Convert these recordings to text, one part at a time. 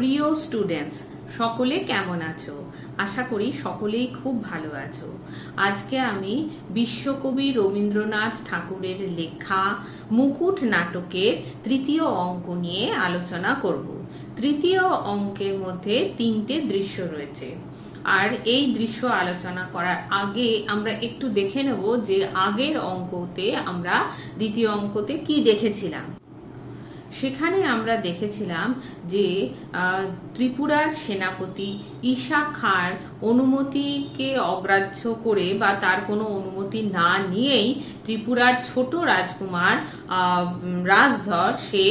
প্রিয় স্টুডেন্টস সকলে কেমন আছো? আশা করি সকলেই খুব ভালো আছো। আজকে আমি বিশ্বকবি রবীন্দ্রনাথ ঠাকুরের লেখা মুকুট নাটকের তৃতীয় অঙ্ক নিয়ে আলোচনা করব। তৃতীয় অঙ্কের মধ্যে তিনটে দৃশ্য রয়েছে। আর এই দৃশ্য আলোচনা করার আগে আমরা একটু দেখে নেব যে আগের অঙ্কতে আমরা দ্বিতীয় অঙ্কতে কি দেখেছিলাম। সেখানে আমরা দেখেছিলাম যে ত্রিপুরার সেনাপতি ঈশা খাঁর অনুমতিকে অগ্রাহ্য করে বা তার কোনো অনুমতি না নিয়েই ত্রিপুরার ছোট রাজকুমার রাজধর সে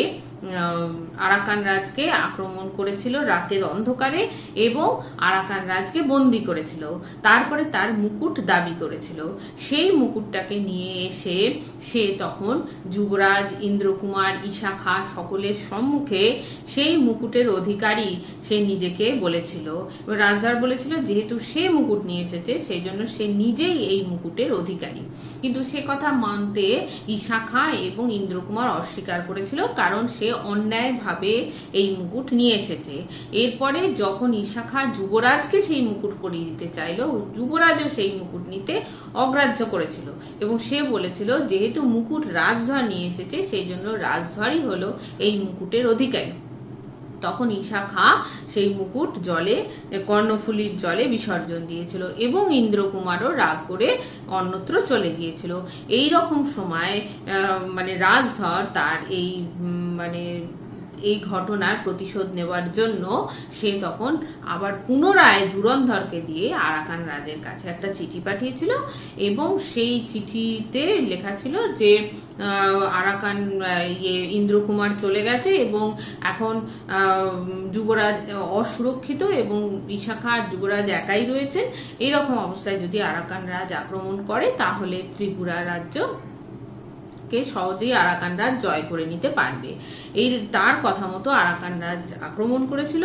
আরাকান রাজকে আক্রমণ করেছিল রাতের অন্ধকারে এবং আরাকান রাজকে বন্দি করেছিল। তারপরে তার মুকুট দাবি করেছিল। সেই মুকুটটাকে নিয়ে এসে সে তখন যুবরাজ, ইন্দ্রকুমার ঈশা খা সকলের সম্মুখে সেই মুকুটের অধিকারী সে নিজেকে বলেছিল। রাজধার বলেছিল, যেহেতু সে মুকুট নিয়ে এসেছে, সেই জন্য সে নিজেই এই মুকুটের অধিকারী। কিন্তু সে কথা মানতে ঈশা খা এবং ইন্দ্রকুমার অস্বীকার করেছিল, কারণ সে অন্যায়ভাবে এই মুকুট নিয়ে এসেছে। এরপরে যখন ঈশা খা যুবরাজকে সেই মুকুট পরিয়ে দিতে চাইলো, যুবরাজও সেই মুকুট নিতে অগ্রাহ্য করেছিল এবং সে বলেছিল, যেহেতু মুকুট রাজধর নিয়ে এসেছে, সেই জন্য রাজধরই হলো এই মুকুটের অধিকারী। তখন ঈশা খাঁ সেই মুকুট জলে, কর্ণফুলির জলে বিসর্জন দিয়েছিল এবং ইন্দ্রকুমারও রাগ করে অন্যত্র চলে গিয়েছিল। এই রকম সময় মানে রাজধর তার এই মানে এই ঘটনার প্রতিশোধ নেওয়ার জন্য সে তখন আবার পুনরায় ধুরন্ধরকে দিয়ে আরাকান রাজের কাছে একটা চিঠি পাঠিয়েছিল এবং সেই চিঠিতে লেখা ছিল যে আরাকান ইয়ে ইন্দ্রকুমার চলে গেছে এবং এখন যুবরাজ অসুরক্ষিত এবং বিশাখা যুবরাজ একাই রয়েছেন। এইরকম অবস্থায় যদি আরাকান রাজ আক্রমণ করে, তাহলে ত্রিপুরা রাজ্য কে সহজেই আরাকান রাজ জয় করে নিতে পারবে। এই তার কথা মতো আরাকান রাজ আক্রমণ করেছিল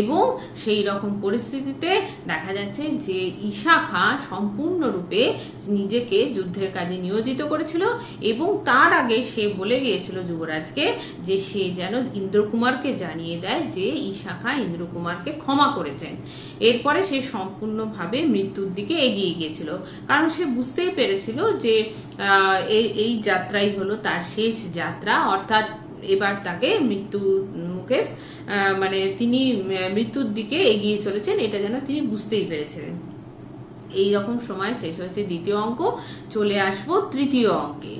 এবং সেই রকম পরিস্থিতিতে দেখা যাচ্ছে যে ঈশা খাঁ সম্পূর্ণরূপে নিজেকে যুদ্ধের কাজে নিয়োজিত করেছিল এবং তার আগে সে বলে গিয়েছিল যুবরাজকে যে সে যেন ইন্দ্রকুমারকে জানিয়ে দেয় যে ঈশা খাঁ ইন্দ্রকুমারকে ক্ষমা করেছেন। এরপরে সে সম্পূর্ণভাবে মৃত্যুর দিকে এগিয়ে গিয়েছিল। কারণ সে বুঝতেই পেরেছিল যে এই এই যাত্রাই হলো তার শেষ যাত্রা। অর্থাৎ এবার তাকে মৃত্যু মুখে মানে তিনি মৃত্যুর দিকে এগিয়ে চলেছেন, এটা যেন তিনি বুঝতেই পেরেছিলেন এই রকম সময় শেষ হয়েছে দ্বিতীয় অঙ্ক, চলে আসব তৃতীয় অঙ্কে।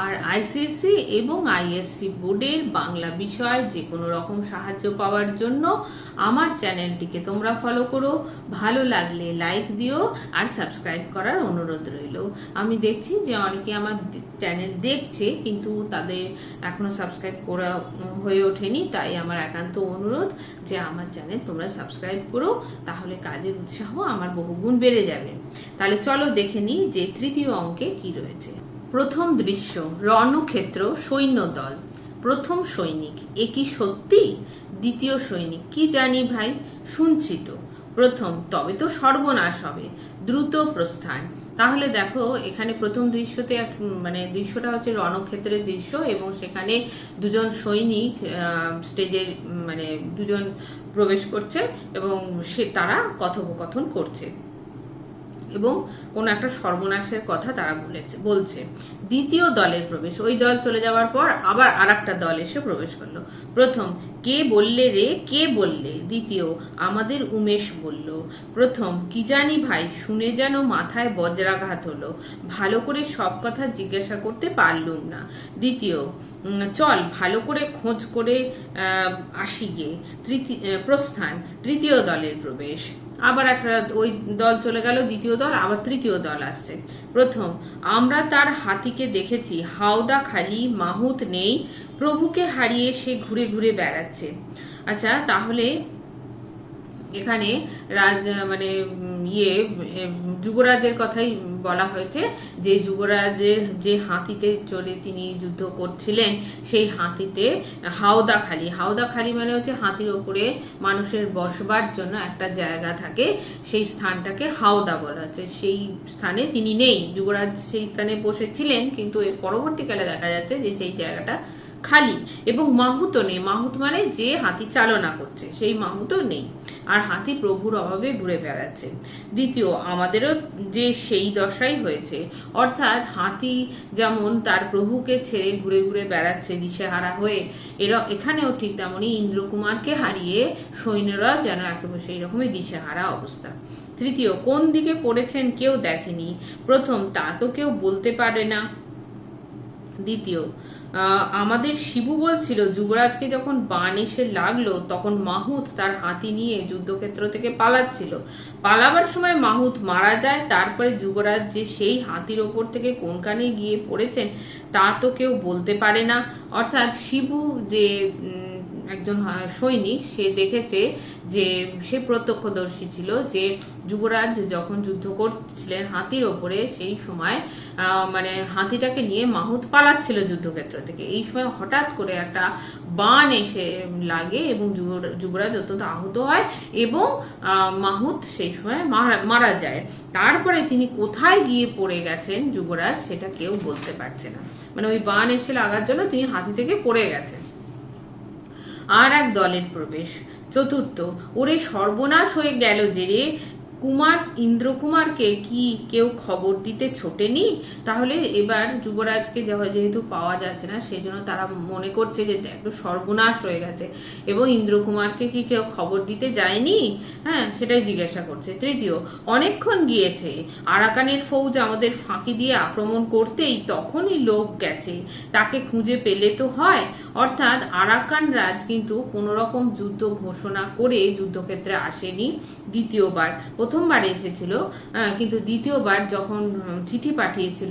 আর আইসিএসসি এবং আইএসসি বোর্ডের বাংলা বিষয় যে কোনো রকম সাহায্য পাওয়ার জন্য আমার চ্যানেলটিকে তোমরা ফলো করো। ভালো লাগলে লাইক দিও আর সাবস্ক্রাইব করার অনুরোধ রইল। আমি দেখছি যে অনেকে আমার চ্যানেল দেখছে কিন্তু তাদের এখনও সাবস্ক্রাইব করা হয়ে ওঠেনি, তাই আমার একান্ত অনুরোধ যে আমার চ্যানেল তোমরা সাবস্ক্রাইব করো, তাহলে কাজের উৎসাহ আমার বহুগুণ বেড়ে যাবে। তাহলে চলো দেখে নিই যে তৃতীয় অঙ্কে কি রয়েছে। প্রথম দৃশ্য রণক্ষেত্র সৈন্য দল প্রথম সৈনিক এ কি সত্যি? দ্বিতীয় সৈনিক কি জানি ভাই? শুনছি তো প্রথম তবে তো সর্বনাশ হবে দ্রুত প্রস্থান। তাহলে দেখো এখানে প্রথম দৃশ্যতে এক- মানে দৃশ্যটা হচ্ছে রণক্ষেত্রের দৃশ্য এবং সেখানে দুজন সৈনিক আহ, স্টেজে মানে দুজন প্রবেশ করছে এবং সে তারা কথোপকথন করছে। এবং কোনো একটা সর্বনাশের কথা তারা বলেছে, বলছে। দ্বিতীয় দলের প্রবেশ। ওই দল চলে যাওয়ার পর আবার আর দল এসে প্রবেশ করল। প্রথম, কে বললে রে? কে বললে? দ্বিতীয়, আমাদের উমেশ বলল। প্রথম, কি জানি ভাই, শুনে যেন মাথায় বজ্রাঘাত হলো। ভালো করে সব কথা জিজ্ঞাসা করতে পারলুম না। দ্বিতীয় চল ভালো করে খোঁজ করে আসি গে। তৃতীয় প্রস্থান, তৃতীয় দলের প্রবেশ। আবার একটা ওই দল চলে গেল, দ্বিতীয় দল, আবার তৃতীয় দল আসছে। প্রথম, আমরা তার হাতিকে দেখেছি। হাওদা খালি, মাহুত নেই, প্রভুকে হারিয়ে সে ঘুরে ঘুরে বেড়াচ্ছে। আচ্ছা তাহলে এখানে রাজ মানে ইয়ে যুবরাজের কথাই বলা হয়েছে। যে যুবরাজের যে হাতিতে চড়ে তিনি যুদ্ধ করছিলেন, সেই হাতিতে হাওদা খালি হাওদা খালি মানে হচ্ছে হাতির ওপরে মানুষের বসবার জন্য একটা জায়গা থাকে। সেই স্থানটাকে হাওদা বলা হচ্ছে। সেই স্থানে তিনি নেই। যুবরাজ সেই স্থানে বসেছিলেন কিন্তু এর পরবর্তীকালে দেখা যাচ্ছে যে সেই জায়গাটা খালি এবং মাহুতও নেই। মাহুত মানে যে হাতি চালনা করছে, সেই মাহুতও নেই। আর হাতি প্রভুর অভাবে ঘুরে বেড়াচ্ছে। দ্বিতীয়, আমাদেরও যে সেই দশাই হয়েছে। অর্থাৎ হাতি যেমন তার প্রভুকে ছেড়ে ঘুরে ঘুরে বেড়াচ্ছে দিশেহারা হয়ে, এরা এখানেও ঠিক তেমনই ইন্দ্রকুমারকে হারিয়ে সৈন্যরা যেন একেবারে সেই রকমই দিশেহারা অবস্থা। তৃতীয়, কোন দিকে পড়েছেন কেউ দেখেনি। প্রথম, তা তো কেউ বলতে পারে না। দ্বিতীয়। আমাদের শিবু বলছিল, যুবরাজকে যখন বান এসে লাগল, তখন মাহুত তার হাতি নিয়ে যুদ্ধক্ষেত্র থেকে পালাচ্ছিল। পালাবার সময় মাহুত মারা যায়, তারপরে যুবরাজ যে সেই হাতির ওপর থেকে কোনখানে গিয়ে পড়েছেন, তা তো কেউ বলতে পারে না। অর্থাৎ শিবু যে একজন সৈনিক, সে দেখেছে যে, সে প্রত্যক্ষদর্শী ছিল যে, যুবরাজ যখন যুদ্ধ করছিলেন হাতির ওপরে, সেই সময় মানে হাতিটাকে নিয়ে মাহুত পালাচ্ছিল যুদ্ধক্ষেত্র থেকে। এই সময় হঠাৎ করে একটা বান এসে লাগে এবং যুবর- যুবরাজ অত্যন্ত আহত হয় এবং মাহুত সেই সময় মারা যায়। তারপরে তিনি কোথায় গিয়ে পড়ে গেছেন যুবরাজ, সেটা কেউ বলতে পারছে না। মানে ওই বান এসে লাগার জন্য তিনি হাতি থেকে পড়ে গেছেন। আর এক দলের প্রবেশ। চতুর্থ ওরে সর্বনাশ হয়ে গেল যে রে কুমার, ইন্দ্রকুমারকে কি কেউ খবর দিতে ছোটেনি? তাহলে এবার যুবরাজকে যেহেতু পাওয়া যাচ্ছে না সেই জন্য তারা মনে করছে যে একটু সর্বনাশ হয়ে গেছে। এবং ইন্দ্রকুমারকে কি কেউ খবর দিতে যায়নি? হ্যাঁ সেটাই জিজ্ঞাসা করছে। তৃতীয়, অনেকক্ষণ গিয়েছে। আরাকানের ফৌজ আমাদের ফাঁকি দিয়ে আক্রমণ করতেই তখনই লোক গেছে। তাকে খুঁজে পেলে তো হয়। অর্থাৎ আরাকান রাজ কিন্তু কোনোরকম যুদ্ধ ঘোষণা করে যুদ্ধক্ষেত্রে আসেনি দ্বিতীয়বার। প্রথমবার এসেছিল কিন্তু দ্বিতীয়বার যখন চিঠি পাঠিয়েছিল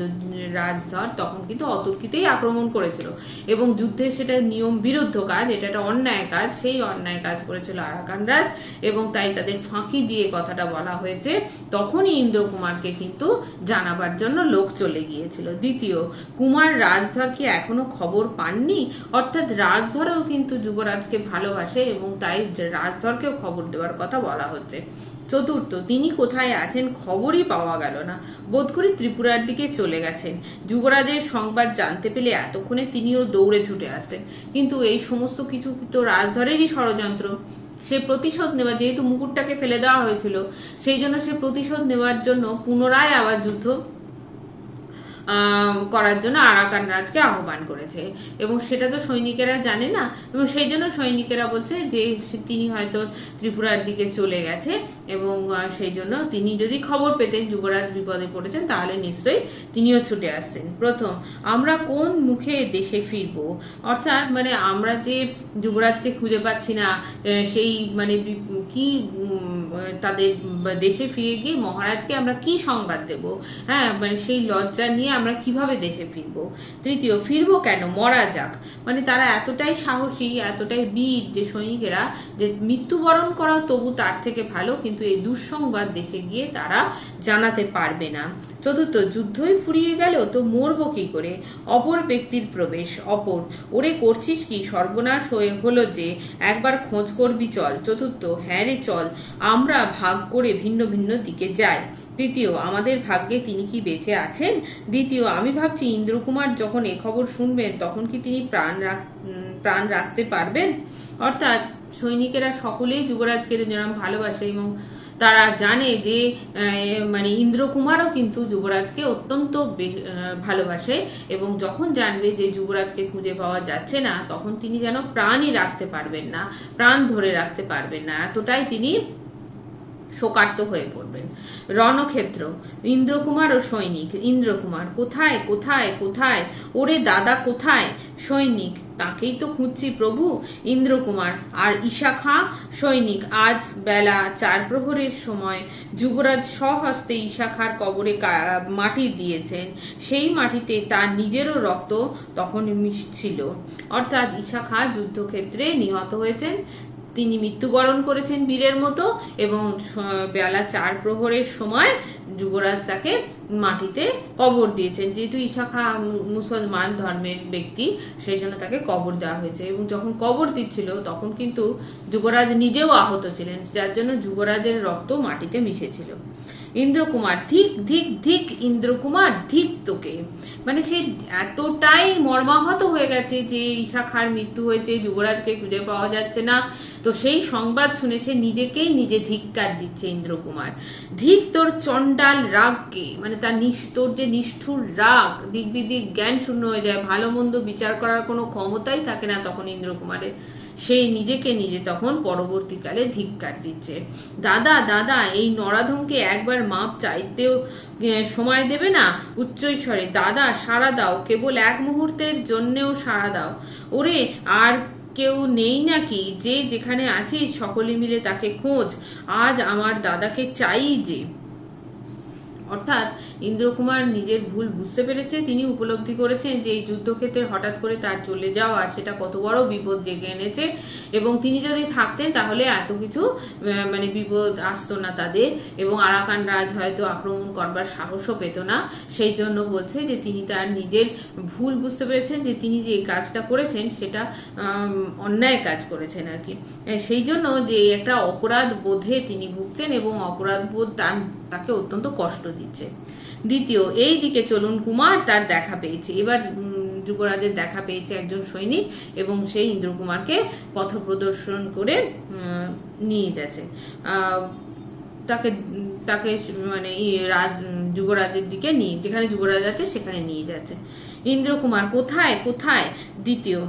রাজধর, তখন কিন্তু অতর্কিতেই আক্রমণ করেছিল। এবং যুদ্ধের সেটা নিয়ম বিরুদ্ধ কাজ, এটা একটা অন্যায় কাজ, সেই অন্যায় কাজ করেছিল আরাকান রাজ, এবং তাই তাদের ফাঁকি দিয়ে কথাটা বলা হয়েছে। তখনই ইন্দ্রকুমারকে কিন্তু জানাবার জন্য লোক চলে গিয়েছিল। দ্বিতীয়, কুমার রাজধর কি এখনও খবর পাননি? অর্থাৎ রাজধরও কিন্তু যুবরাজকে ভালোবাসে, এবং তাই রাজধরকেও খবর দেওয়ার কথা বলা হচ্ছে। চতুর্থ, তিনি কোথায় আছেন খবরই পাওয়া গেল না। বোধ করি ত্রিপুরার দিকে চলে গেছেন। যুবরাজের সংবাদ জানতে পেলে এতক্ষণে তিনিও দৌড়ে ছুটে আসতেন। কিন্তু এই সমস্ত কিছু তো রাজধরেরই ষড়যন্ত্র? সে প্রতিশোধ নেওয়া যেহেতু মুকুটটাকে ফেলে দেওয়া হয়েছিল, সেই জন্য সে প্রতিশোধ নেওয়ার জন্য পুনরায় আবার যুদ্ধ করার জন্য আরাকান রাজকে আহ্বান করেছে। এবং সেটা তো সৈনিকেরা জানে না। এবং সেই জন্য সৈনিকেরা বলছে যে তিনি হয়তো ত্রিপুরার দিকে চলে গেছে। এবং সেই জন্য তিনি যদি খবর পেতেন, যুবরাজ বিপদে পড়েছেন, তাহলে নিশ্চয়ই তিনিও ছুটে আসতেন। প্রথম, আমরা কোন মুখে দেশে ফিরব? অর্থাৎ মানে আমরা যে যুবরাজকে খুঁজে পাচ্ছি না সেই মানে কি তাদের দেশে ফিরে গিয়ে মহারাজকে আমরা কি সংবাদ দেব? হ্যাঁ মানে সেই লজ্জা নিয়ে আমরা কীভাবে দেশে ফিরবো? তৃতীয়, ফিরবো কেন? মরা যাক। মানে তারা এতটাই সাহসী, এতটাই বীর যে সৈনিকেরা, যে মৃত্যুবরণ করা তবু তার থেকে ভালো, কিন্তু এই দুঃসংবাদ দেশে গিয়ে তারা জানাতে পারবে না। চতুর্থ, যুদ্ধই ফুরিয়ে গেল, তো মরবো কি করে? অপর ব্যক্তির প্রবেশ, অপর। ওরে করছিস কি? সর্বনাশ হয়ে হলো যে, একবার খোঁজ করবি চল। চতুর্থ হ্যাঁ রে চল। আমরা ভাগ করে ভিন্ন ভিন্ন দিকে যাই। তৃতীয় আমাদের ভাগ্যে তিনি কি বেঁচে আছেন? দ্বিতীয়, আমি ভাবছি ইন্দ্রকুমার যখন এ খবর শুনবেন, তখন কি তিনি প্রাণ প্রাণ রাখতে পারবেন? অর্থাৎ সৈনিকেরা সকলেই যুবরাজকে যেরকম ভালোবাসে এবং তারা জানে যে মানে ইন্দ্রকুমারও কিন্তু যুবরাজকে অত্যন্ত ভালোবাসে এবং যখন জানবে যে যুবরাজকে খুঁজে পাওয়া যাচ্ছে না, তখন তিনি যেন প্রাণই রাখতে পারবেন না, প্রাণ ধরে রাখতে পারবেন না। এতটাই তিনি শোকার্ত হয়ে পড়বেন। রণক্ষেত্র, ইন্দ্রকুমার ও সৈনিক, ইন্দ্রকুমার, কোথায় কোথায় কোথায়? ওরে দাদা, কোথায়? সৈনিক, তাকেই তো খুঁজছি প্রভু। ইন্দ্রকুমার, আর ঈশা খাঁ সৈনিক, আজ বেলা চার প্রহরের সময় যুবরাজ স্বহস্তে ঈশা খাঁর কবরে মাটি দিয়েছেন। সেই মাটিতে তার নিজেরও রক্ত তখন মিশছিল। অর্থাৎ ঈশা খাঁ যুদ্ধক্ষেত্রে নিহত হয়েছেন। তিনি মৃত্যুবরণ করেছেন বীরের মতো এবং বেলা চার প্রহরের সময় যুবরাজ তাকে মাটিতে কবর দিয়েছেন। যেহেতু ইশাখা মুসলমান ধর্মের ব্যক্তি, সেই জন্য তাকে কবর দেওয়া হয়েছে এবং যখন কবর দিচ্ছিল, তখন কিন্তু যুবরাজ নিজেও আহত ছিলেন, যার জন্য যুবরাজের রক্ত মাটিতে মিশেছিল। ইন্দ্রকুমার ঠিক ধিক ঠিক ইন্দ্রকুমার, ধিক তোকে। মানে সে এতটাই মর্মাহত হয়ে গেছে যে ঈশা খার মৃত্যু হয়েছে, যুবরাজকে খুঁজে পাওয়া যাচ্ছে না। তো সেই সংবাদ শুনে সে নিজেকেই নিজে ধিক্কার দিচ্ছে ইন্দ্রকুমার। ধিক তোর চণ্ডাল রাগকে মানে তার তোর যে নিষ্ঠুর রাগ, দিক বিদিক জ্ঞান শূন্য হয়ে যায়, ভালো মন্দ বিচার করার কোনো ক্ষমতাই থাকে না তখন ইন্দ্রকুমারের। সে নিজেকে নিজে তখন পরবর্তীকালে ধিক্কার দিচ্ছে। দাদা দাদা, এই নরাধমকে একবার মাপ চাইতেও সময় দেবে না? উচ্চৈস্বরে, দাদা, সাড়া দাও। কেবল এক মুহূর্তের জন্যেও সাড়া দাও। ওরে, আর কেউ নেই নাকি? যে যেখানে আছিস, সকলে মিলে তাকে খোঁজ। আজ আমার দাদাকে চাই যে অর্থাৎ ইন্দ্রকুমার নিজের ভুল বুঝতে পেরেছে, তিনি উপলব্ধি করেছেন যে এই যুদ্ধক্ষেত্রে হঠাৎ করে তার চলে যাওয়া সেটা কত বড় বিপদ ডেকে এনেছে। এবং তিনি যদি থাকতেন তাহলে এত কিছু মানে বিপদ আসতো না তাদের। এবং আরাকান রাজ হয়তো আক্রমণ করবার সাহসও পেত না। সেই জন্য বলছে যে তিনি তার নিজের ভুল বুঝতে পেরেছেন যে তিনি যে কাজটা করেছেন সেটা অন্যায় কাজ করেছেন আর কি। সেই জন্য যে একটা অপরাধ বোধে তিনি ভুগছেন এবং অপরাধ বোধ তার- তাকে অত্যন্ত কষ্ট দিচ্ছে। দ্বিতীয়, এই দিকে চলুন, কুমার তার দেখা পেয়েছে। এবার যুবরাজের দেখা পেয়েছে একজন সৈনিক এবং সেই ইন্দ্রকুমারকে পথ প্রদর্শন করে নিয়ে যাচ্ছে। তাকে তাকে মানে রাজ, যুবরাজের দিকে নিয়ে, যেখানে যুবরাজ আছে সেখানে নিয়ে যাচ্ছে। ইন্দ্রকুমার কোথায়? কোথায়? দ্বিতীয়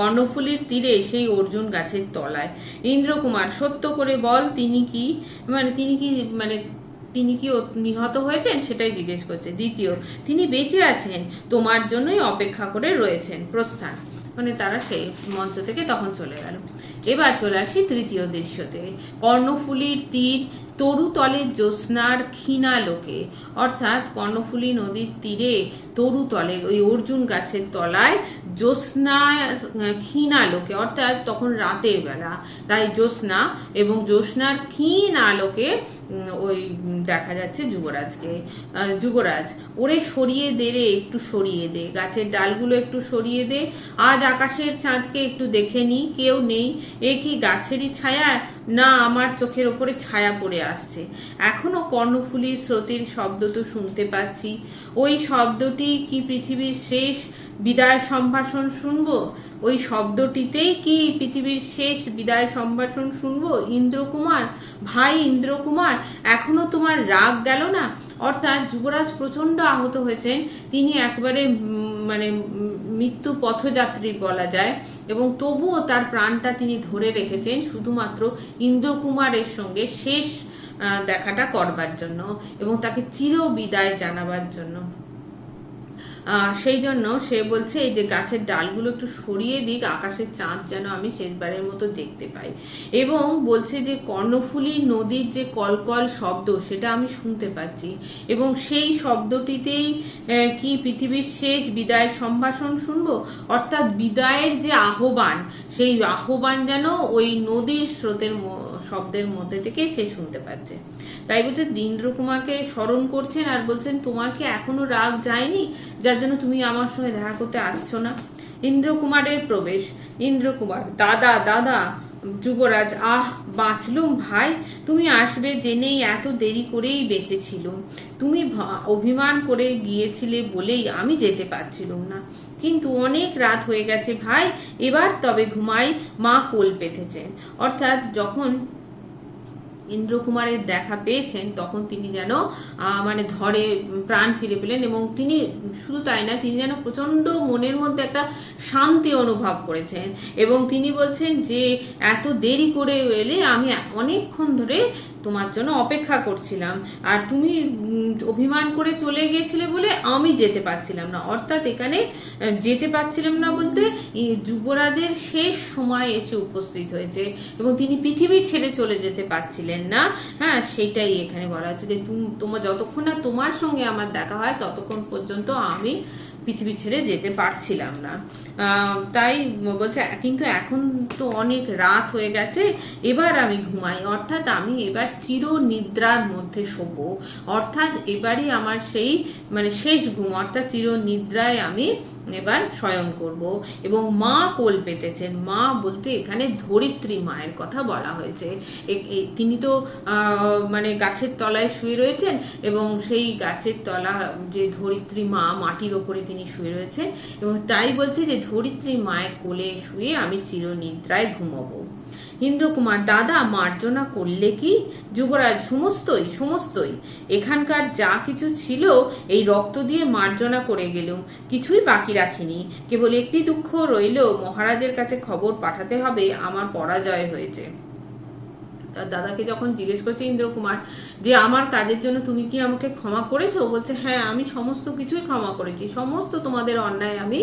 কর্ণফুলীর তীরে সেই অর্জুন গাছের তলায়। ইন্দ্রকুমার, সত্য করে বল, তিনি কি মানে তিনি কি মানে তিনি কি নিহত হয়েছেন? সেটাই জিজ্ঞেস করছে। দ্বিতীয়, তিনি বেঁচে আছেন, তোমার জন্যই অপেক্ষা করে রয়েছেন, প্রস্থান। মানে তারা সেই মঞ্চ থেকে তখন চলে গেল। এবার চলে আসি তৃতীয় দৃশ্যতে। কর্ণফুলীর তীর তরুতলের জ্যোৎস্নার ক্ষীণালোকে অর্থাৎ কর্ণফুলী নদীর তীরে তরুতলে, ওই অর্জুন গাছের তলায় জ্যোৎস্নার ক্ষীণা লোকে। অর্থাৎ তখন রাতের বেলা। তাই জ্যোৎস্না এবং জ্যোৎস্নার ক্ষীণ আলোকে ওই দেখা যাচ্ছে যুবরাজকে যুবরাজ, ওরে সরিয়ে দে রে, একটু সরিয়ে দে, গাছের ডালগুলো একটু সরিয়ে দে, আজ আকাশের চাঁদকে একটু দেখে নি, কেউ নেই, এ কি গাছেরই ছায়া? না, আমার চোখের ওপরে ছায়া পড়ে আসছে। এখনও কর্ণফুলীর স্রোতের শব্দ তো শুনতে পাচ্ছি। ওই শব্দটি কি পৃথিবীর শেষ বিদায় সম্ভাষণ শুনব? ওই শব্দটিতেই কি পৃথিবীর শেষ বিদায় সম্ভাষণ শুনব? ইন্দ্রকুমার, ভাই ইন্দ্রকুমার, এখনও তোমার রাগ গেল না? অর্থাৎ যুবরাজ প্রচণ্ড আহত হয়েছেন। তিনি একবারে মানে মৃত্যু পথযাত্রী বলা যায়। এবং তবুও তার প্রাণটা তিনি ধরে রেখেছেন শুধুমাত্র ইন্দ্রকুমারের সঙ্গে শেষ দেখাটা করবার জন্য এবং তাকে চির বিদায় জানাবার জন্য। সেই জন্য সে বলছে, এই যে গাছের ডালগুলো একটু সরিয়ে দিক, আকাশের চাঁদ যেন আমি শেষবারের মতো দেখতে পাই। এবং বলছে যে, কর্ণফুলী নদীর যে কলকল শব্দ, সেটা আমি শুনতে পাচ্ছি। এবং সেই শব্দটিতেই কি পৃথিবীর শেষ বিদায়ের সম্ভাষণ শুনব? অর্থাৎ বিদায়ের যে আহ্বান, সেই আহ্বান যেন ওই নদীর স্রোতের শব্দের মধ্যে থেকে সে শুনতে পাচ্ছে। তাই বলছে ইন্দ্রকুমারকে স্মরণ করছেন আর বলছেন, তোমার কি এখনও রাগ যায়নি? যার জন্য তুমি আমার সঙ্গে দেখা করতে আসছো না? ইন্দ্রকুমারের প্রবেশ। ইন্দ্রকুমার, দাদা দাদা, যুবরাজ, আহ, বাঁচলুম ভাই তুমি আসবে জেনেই এত দেরি করেই বেঁচেছিল তুমি অভিমান করে গিয়েছিলে বলেই আমি যেতে পারছিলাম না। কিন্তু অনেক রাত হয়ে গেছে ভাই, এবার তবে ঘুমাই মা কোল পেতেছেন অর্থাৎ যখন ইন্দ্রকুমারের দেখা পেয়েছেন, তখন তিনি যেন মানে ধরে প্রাণ ফিরে পেলেন এবং তিনি শুধু তাই না, তিনি যেন প্রচণ্ড মনের মধ্যে একটা শান্তি অনুভব করেছেন এবং তিনি বলছেন যে, এত দেরি করে এলে আমি অনেকক্ষণ ধরে তোমার জন্য অপেক্ষা করছিলাম। আর তুমি অভিমান করে চলে গিয়েছিলে বলে আমি যেতে পারছিলাম না। অর্থাৎ এখানে যেতে পারছিলাম না বলতে যুবরাজের শেষ সময় এসে উপস্থিত হয়েছে এবং তিনি পৃথিবী ছেড়ে চলে যেতে পারছিলেন না। হ্যাঁ সেটাই এখানে বলা হচ্ছে যে তুম- তোমার যতক্ষণ না তোমার সঙ্গে আমার দেখা হয়, ততক্ষণ পর্যন্ত আমি পৃথিবী ছেড়ে যেতে পারছিলাম না। তাই বলছে, কিন্তু এখন তো অনেক রাত হয়ে গেছে, এবার আমি ঘুমাই। অর্থাৎ আমি এবার চির নিদ্রার মধ্যে শোব। অর্থাৎ এবারই আমার সেই মানে শেষ ঘুম, অর্থাৎ চির নিদ্রায় আমি এবার স্বয়ং করব। এবং মা কোল পেতেছেন। মা বলতে এখানে ধরিত্রী মায়ের কথা বলা হয়েছে। তিনি তো মানে গাছের তলায় শুয়ে রয়েছেন এবং সেই গাছের তলা, যে ধরিত্রী মা, মাটির ওপরে তিনি শুয়ে রয়েছেন। এবং তাই বলছে যে ধরিত্রী মায়ের কোলে শুয়ে আমি চিরনিদ্রায় ঘুমাবো। ইন্দ্রকুমার দাদা মার্জনা করলে কি? যুবরাজ, সমস্তই সমস্তই। এখানকার যা কিছু ছিল এই রক্ত দিয়ে মার্জনা করে গেলুম কিছুই বাকি রাখিনি। কেবল একটি দুঃখ রইল, মহারাজের কাছে খবর পাঠাতে হবে, আমার পরাজয় হয়েছে। তার দাদাকে যখন জিজ্ঞেস করছে, ইন্দ্রকুমার, যে আমার কাজের জন্য তুমি কি আমাকে ক্ষমা করেছ? বলছে হ্যাঁ আমি সমস্ত কিছুই ক্ষমা করেছি। সমস্ত তোমাদের অন্যায় আমি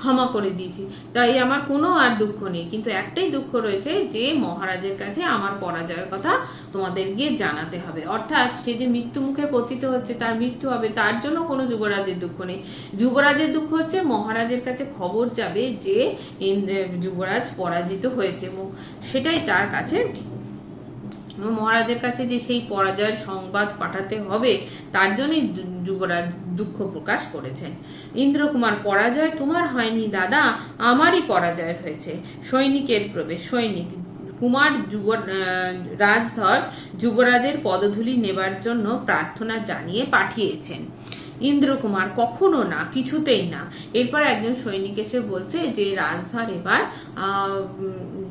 ক্ষমা করে দিয়েছি। তাই আমার কোনো আর দুঃখ নেই। কিন্তু একটাই দুঃখ রয়েছে যে মহারাজের কাছে আমার পরাজয়ের কথা তোমাদের গিয়ে জানাতে হবে। অর্থাৎ সে যে মৃত্যু মুখে পতিত হচ্ছে, তার মৃত্যু হবে, তার জন্য কোনো যুবরাজের দুঃখ নেই। যুবরাজের দুঃখ হচ্ছে মহারাজের কাছে খবর যাবে যে যুবরাজ পরাজিত হয়েছে সেটাই তার কাছে মহারাজের কাছে যে সেই পরাজয়ের সংবাদ পাঠাতে হবে, তার জন্যই যুবরাজ দুঃখ প্রকাশ করেছেন। ইন্দ্রকুমার, পরাজয় তোমার হয়নি দাদা, আমারই পরাজয় হয়েছে। সৈনিকের প্রবেশ, সৈনিক, কুমার যুব রাজধর যুবরাজের পদধূলি নেবার জন্য প্রার্থনা জানিয়ে পাঠিয়েছেন। ইন্দ্রকুমার, কখনো না, কিছুতেই না। এরপর একজন সৈনিক এসে বলছে যে, রাজধর এবার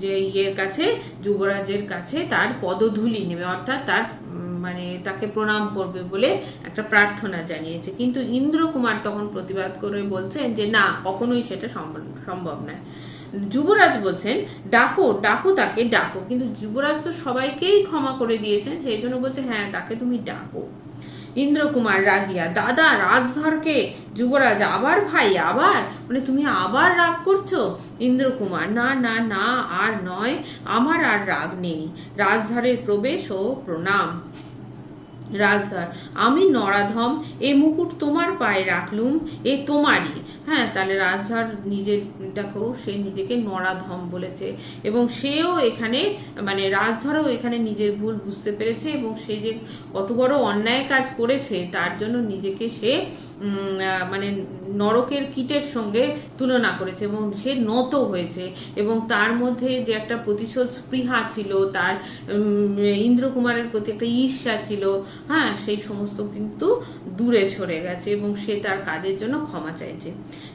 যে ইয়ের কাছে, যুবরাজের কাছে তার পদধূলি নেবে, অর্থাৎ তার মানে তাকে প্রণাম করবে বলে একটা প্রার্থনা জানিয়েছে। কিন্তু ইন্দ্রকুমার তখন প্রতিবাদ করে বলছেন যে, না, কখনোই সেটা সম্ভব সম্ভব নয়। যুবরাজ বলছেন, ডাকো ডাকো তাকে, ডাকো। কিন্তু যুবরাজ তো সবাইকেই ক্ষমা করে দিয়েছেন, সেই জন্য বলছে হ্যাঁ তাকে তুমি ডাকো। ইন্দ্রকুমার রাগিয়া, দাদা, রাজধরকে যুবরাজ আবার ভাই, আবার? মানে তুমি আবার রাগ করছ? ইন্দ্রকুমার, না না না, আর নয়, আমার আর রাগ নেই। রাজধরের প্রবেশ ও প্রণাম। রাজধর। আমি নরাধম, এই মুকুট তোমার পায়ে রাখলুম, এ তোমারই। হ্যাঁ তাহলে রাজধর নিজের দেখো, সে নিজেকে নরাধম বলেছে এবং সেও এখানে মানে রাজধরও এখানে নিজের ভুল বুঝতে পেরেছে এবং সে যে কত বড় অন্যায় কাজ করেছে, তার জন্য নিজেকে সে মানে নরকের কীটের সঙ্গে তুলনা করেছে এবং সে নত হয়েছে এবং তার মধ্যে যে একটা প্রতিশোধ স্পৃহা ছিল, তার ইন্দ্রকুমারের প্রতি একটা ঈর্ষা ছিল হ্যাঁ সেই সমস্ত কিন্তু দূরে সরে গেছে এবং সে তার কাজের জন্য ক্ষমা চাইছে।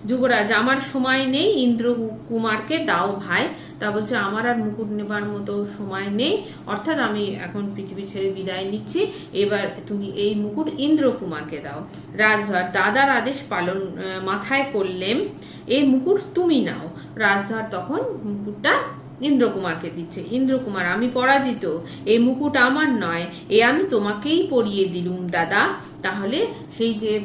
যুবরাজ, আমার সময় নেই ইন্দ্র কুমারকে দাও ভাই। তা বলছে, আমার আর মুকুট নেবার মতো সময় নেই। অর্থাৎ আমি এখন পৃথিবী ছেড়ে বিদায় নিচ্ছি। এবার তুমি এই মুকুট ইন্দ্র কুমারকে দাও। রাজধর, দাদার আদেশ পালন মাথায় করলেম এই মুকুট তুমি নাও। রাজধর তখন মুকুটটা ইন্দ্রকুমারকে দিচ্ছে। ইন্দ্রকুমার, আমি পরাজিত। এই মুকুট আমার নয়, এ আমি তোমাকেই পরিয়ে দিলুম, দাদা। তাহলে সেই যে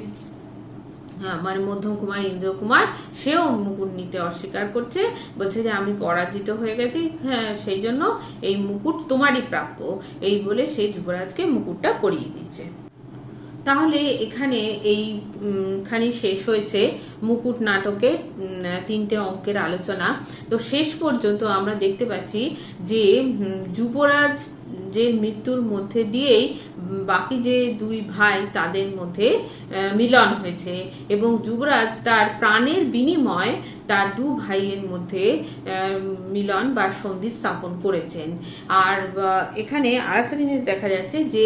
হ্যাঁ মানে মধ্যম কুমার ইন্দ্রকুমার, সেও মুকুট নিতে অস্বীকার করছে। বলছে যে, আমি পরাজিত হয়ে গেছি। হ্যাঁ সেই জন্য এই মুকুট তোমারই প্রাপ্য। এই বলে সেই যুবরাজকে মুকুটটা পরিয়ে দিচ্ছে। তাহলে এখানে এই খানি শেষ হয়েছে মুকুট নাটকের তিনটে অঙ্কের আলোচনা। তো শেষ পর্যন্ত আমরা দেখতে পাচ্ছি যে যুবরাজ যে মৃত্যুর মধ্যে দিয়েই বাকি যে দুই ভাই তাদের মধ্যে মিলন হয়েছে। এবং যুবরাজ তার প্রাণের বিনিময় তার দু ভাইয়ের মধ্যে মিলন বা সন্ধি স্থাপন করেছেন। আর এখানে আরেকটা জিনিস দেখা যাচ্ছে যে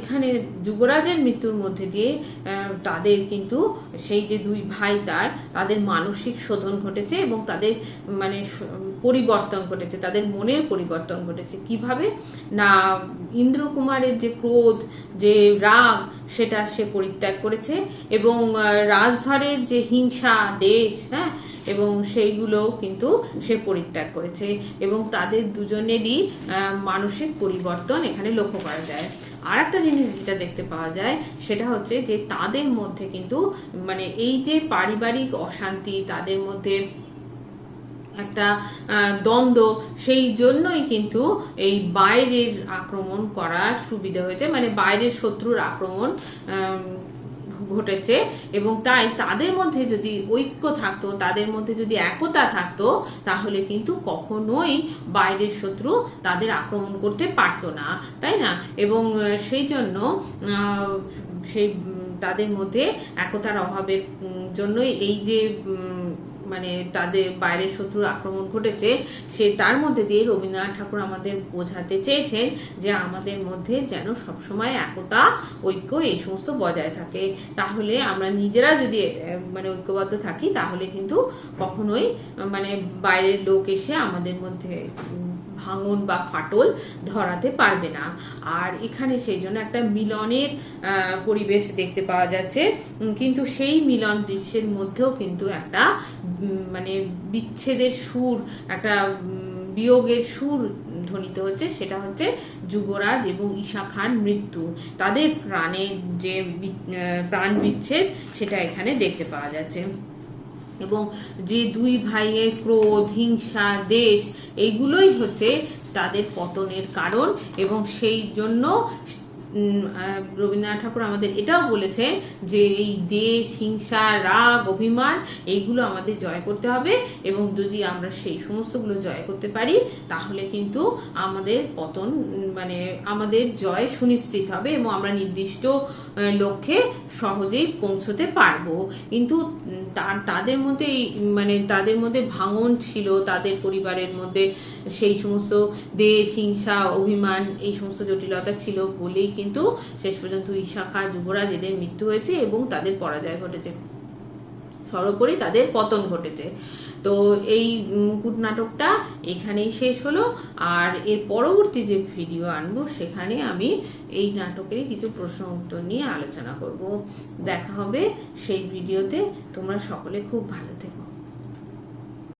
এখানে যুবরাজের মৃত্যুর মধ্যে দিয়ে তাদের কিন্তু সেই যে দুই ভাই তার, তাদের মানসিক শোধন ঘটেছে এবং তাদের মানে পরিবর্তন ঘটেছে, তাদের মনের পরিবর্তন ঘটেছে। কীভাবে? না, ইন্দ্রকুমারের যে ক্রোধ, যে রাগ, সেটা সে পরিত্যাগ করেছে এবং রাজধরের যে হিংসা, দেশ হ্যাঁ এবং সেইগুলো কিন্তু সে পরিত্যাগ করেছে এবং তাদের দুজনেরই মানসিক পরিবর্তন এখানে লক্ষ্য করা যায়। আর একটা জিনিস যেটা দেখতে পাওয়া যায়, সেটা হচ্ছে যে তাদের মধ্যে কিন্তু মানে এই যে পারিবারিক অশান্তি, তাদের মধ্যে একটা দ্বন্দ্ব। সেই জন্যই কিন্তু এই বাইরের আক্রমণ করার সুবিধা হয়েছে মানে বাইরের শত্রুর আক্রমণ ঘটেছে। এবং তাই তাদের মধ্যে যদি ঐক্য থাকতো, তাদের মধ্যে যদি একতা থাকতো, তাহলে কিন্তু কখনোই বাইরের শত্রু তাদের আক্রমণ করতে পারতো না, তাই না? এবং সেই জন্য সেই তাদের মধ্যে একতার অভাবের জন্যই এই যে মানে তাদের বাইরের শত্রুর আক্রমণ ঘটেছে সে তার মধ্যে দিয়ে রবীন্দ্রনাথ ঠাকুর আমাদের বোঝাতে চেয়েছেন যে আমাদের মধ্যে যেন সবসময় একতা, ঐক্য এই সমস্ত বজায় থাকে। তাহলে আমরা নিজেরা যদি মানে ঐক্যবদ্ধ থাকি, তাহলে কিন্তু কখনোই মানে বাইরের লোক এসে আমাদের মধ্যে ভাঙন বা ফাটল ধরাতে পারবে না। আর এখানে সেই জন্য একটা মিলনের পরিবেশ দেখতে পাওয়া যাচ্ছে। কিন্তু সেই মিলন দৃশ্যের মধ্যেও কিন্তু একটা মানে বিচ্ছেদের সুর, একটা বিয়োগের সুর ধ্বনিত হচ্ছে। সেটা হচ্ছে যুবরাজ এবং ঈশা খান মৃত্যু। তাদের প্রাণের যে প্রাণ বিচ্ছেদ, সেটা এখানে দেখতে পাওয়া যাচ্ছে। এবং যে দুই ভাইয়ের ক্রোধ, হিংসা, দেশ, এইগুলোই হচ্ছে তাদের পতনের কারণ এবং সেই জন্য রবীন্দ্রনাথ ঠাকুর আমাদের এটাও বলেছেন যে এই দেশ, হিংসা, রাগ, অভিমান, এইগুলো আমাদের জয় করতে হবে এবং যদি আমরা সেই সমস্তগুলো জয় করতে পারি, তাহলে কিন্তু আমাদের পতন মানে আমাদের জয় সুনিশ্চিত হবে এবং আমরা নির্দিষ্ট লক্ষ্যে সহজেই পৌঁছতে পারব। কিন্তু তার, তাদের মধ্যে মানে তাদের মধ্যে ভাঙন ছিল, তাদের পরিবারের মধ্যে সেই সমস্ত দেশ, হিংসা, অভিমান, এই সমস্ত জটিলতা ছিল বলেই কিন্তু শেষ পর্যন্ত ঈশাখা যুবরাজ এদের মৃত্যু হয়েছে এবং তাদের পরাজয় ঘটেছে। সর্বোপরি তাদের পতন ঘটেছে। তো এই মুকুট নাটকটা এখানেই শেষ হলো। আর এর পরবর্তী যে ভিডিও আনব, সেখানে আমি এই নাটকের কিছু প্রশ্ন উত্তর নিয়ে আলোচনা করব। দেখা হবে সেই ভিডিওতে। তোমরা সকলে খুব ভালো থেকো।